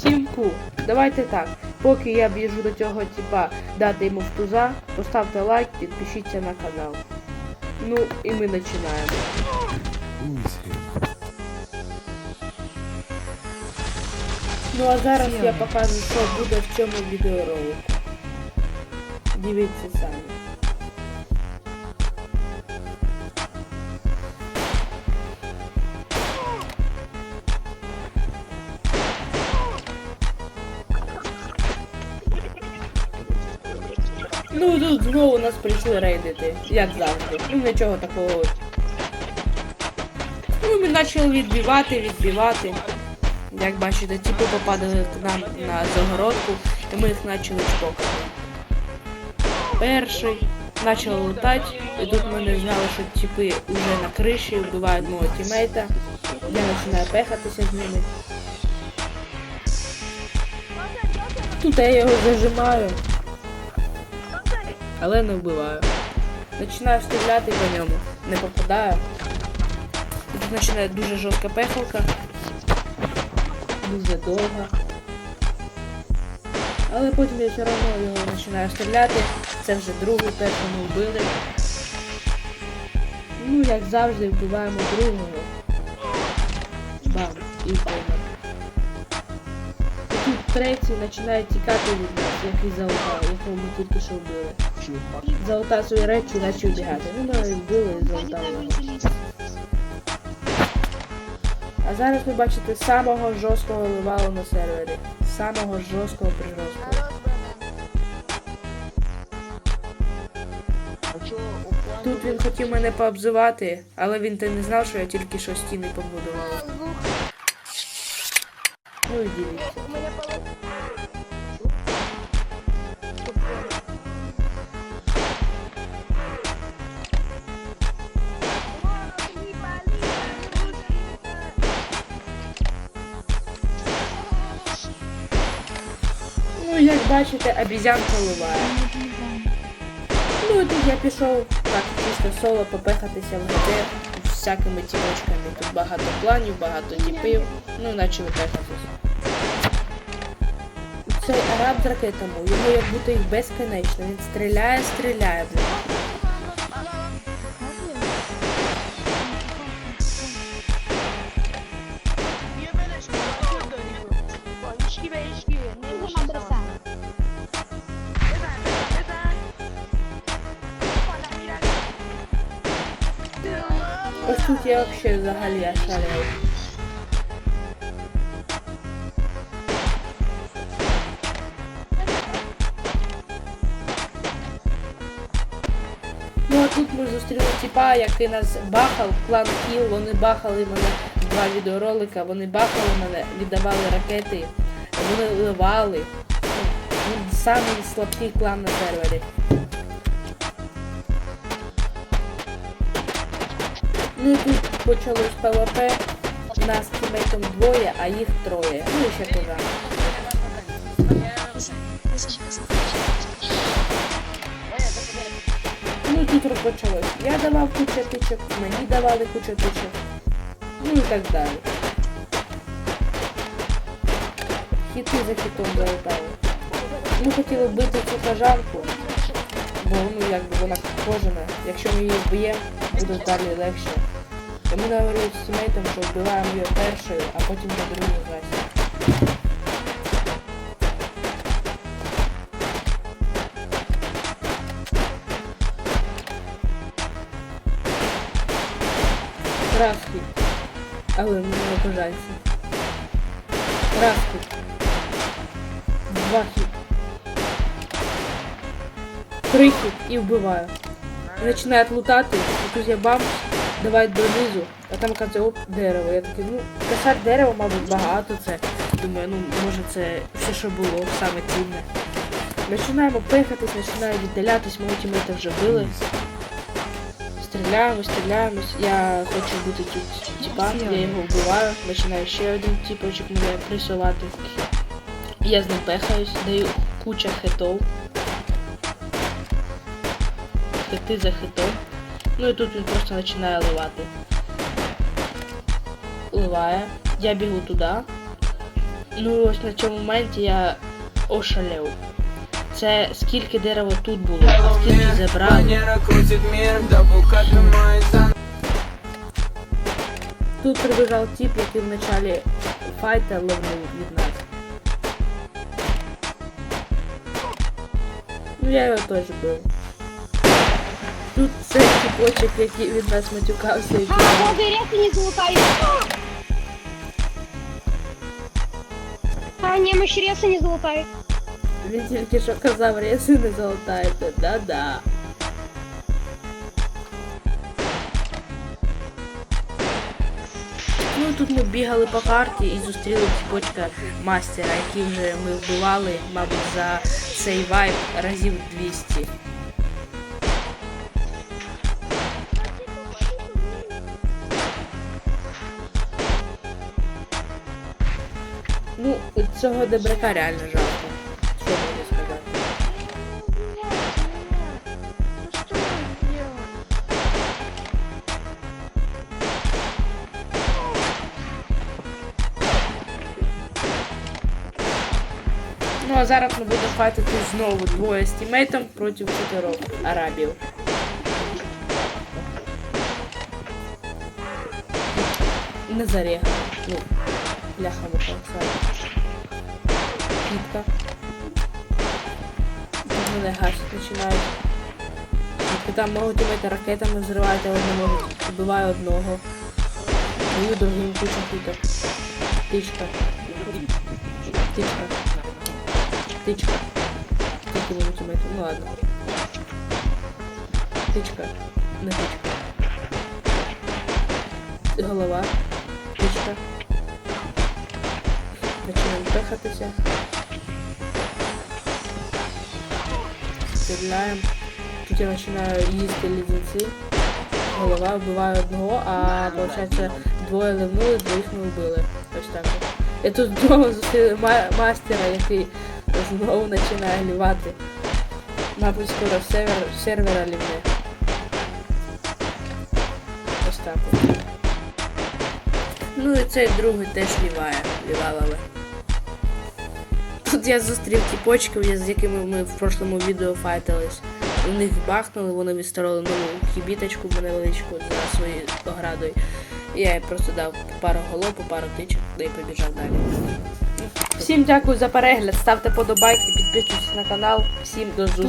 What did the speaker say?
Всім ку. Давайте так. Поки я біжу до цього типа дати йому в туза, поставте лайк, підпишіться на канал. Ну і ми починаємо. Ну а зараз я покажу, що буде в цьому відеоролику. Дивіться самі. Ну тут знову нас прийшли рейдити, як завжди. Ну нічого такого. Ну ми почали відбивати, відбивати. Як бачите, типи попадали к нам на загородку, і ми їх почали чпокати. Перший почали лутати, і тут ми не знали, що типи вже на криші вбивають мого тімейта. Я починаю пехатися з ними. Тут я його зажимаю, але не вбиваю. Починаю стріляти по ньому, не попадаю. І Тут починає дуже жорстка пехалка дуже довго. Але потім я все одно його починаю стріляти. Це вже другий, першого вбили. Ну, як завжди, вбиваємо другого. Бам, і помер. І тут третій починає тікати від нас, який золота, якого ми тільки що вбили. Золота свої речі і почав бігати. Ну, ми вбили і. А зараз ви бачите самого жорсткого ливалу на сервері. Самого жорсткого приростку. Тут він хотів мене пообзивати, але він то не знав, що я тільки що стіни побудував. Ну і дивіться. Як бачите, обізянка ливає. Ну і тут я пішов так чисто соло попихатися в ГД всякими тілочками. Тут багато планів, багато діпів. Ну, почали пехатися. Цей араб з ракетами, його як бути їх безконечно. Він стріляє, стріляє, блін. Тут я взагалі взагалі ошалел. Ну а тут ми зустріли тіпа, який нас бахав, клан Кіл, вони бахали мене два відеоролика, вони бахали мене, віддавали ракети, вони ливали. Ну, Він самий слабкий клан на сервері. Ну і тут почалось ПВП. Нас тімейтом двоє, а їх троє. Ну і ще кожа. Ну і тут розпочалось. Я давав кучу тичок, мені давали кучу тичок. Ну і так далі. Хіти за хітом залетали. Ми хотіли вбити цю кажанку, бо ну якби вона кожана. Якщо ми її вб'ємо, буде далі легше. І ми говорили з тімейтом, що вбиваємо її першою, а потім за другу зась. Краски. Але не бажається. Краски. Два хіт. Три хіт і вбиваю. Починають лутати, і тут я бам, давай донизу, а там каже, оп, дерево. Я такий, ну, касар дерева, мабуть, багато це. Думаю, ну може це все, що було, саме цінне. Починаємо пихатись, починаю віддалятись, мої тімейти вже били. Стріляємо, стріляємось. Я хочу бути тут тіпа, я його вбиваю, починаю ще один тіпочок мене присувати. Я з ним пехаюсь, даю куча хитов. Хити за хитом. Ну і тут він просто починає ливати. Ливає. Я бігу туди. Ну ось на цьому моменті я ошалів. Це скільки дерева тут було, а скільки забрали. Тут прибіжав тип, який в началі файта ловив від нас. Ну я його теж бив. Тут цей типочок, який від нас матюкався і А, возле реки не залутаю. А, не, мы ще реси не залутаю. Він тільки що казав, реси не золотаєте. Да-да. Ну тут ми бігали по карті і зустріли тіпочка мастера, який вже ми вбивали, мабуть, за цей вайб разів 200. Ну, цього дебрака реально жалко. Що можу сказати? Ну а зараз ми будемо файтити знову двоє з тімейтом проти чотирьох арабів. Не зарегано. Бляха муха, Кітка. Тут мене гасить починають. Тільки там можуть тімейти ракетами взривати, але не можуть. Вбиваю одного. Даю другим кучу хіток. Птичка. Птичка. Птичка. Тільки можуть тімейти. Ну ладно. Птичка. Не птичка. Голова. Птичка. Починаємо пихатися. Стріляємо. Тут я починаю їсти лізниці. Голова вбиває одного, а виходить двоє ливнули, двоїх ми вбили. Ось так. Я тут знову зустріли мастера, який знову починає лівати. Мабуть, скоро сервер, сервера лівне. Ось так. Ну і цей другий теж ліває, лівалали. Тут я зустрів тіпочків, з якими ми в прошлому відео файтились. У них бахнули, вони відстроїли нову хібіточку невеличку за своєю оградою. Я їй просто дав пару голов, пару тичок, і побіжав далі. Всім дякую за перегляд, ставте подобайки, підписуйтесь на канал. Всім до зустрічі.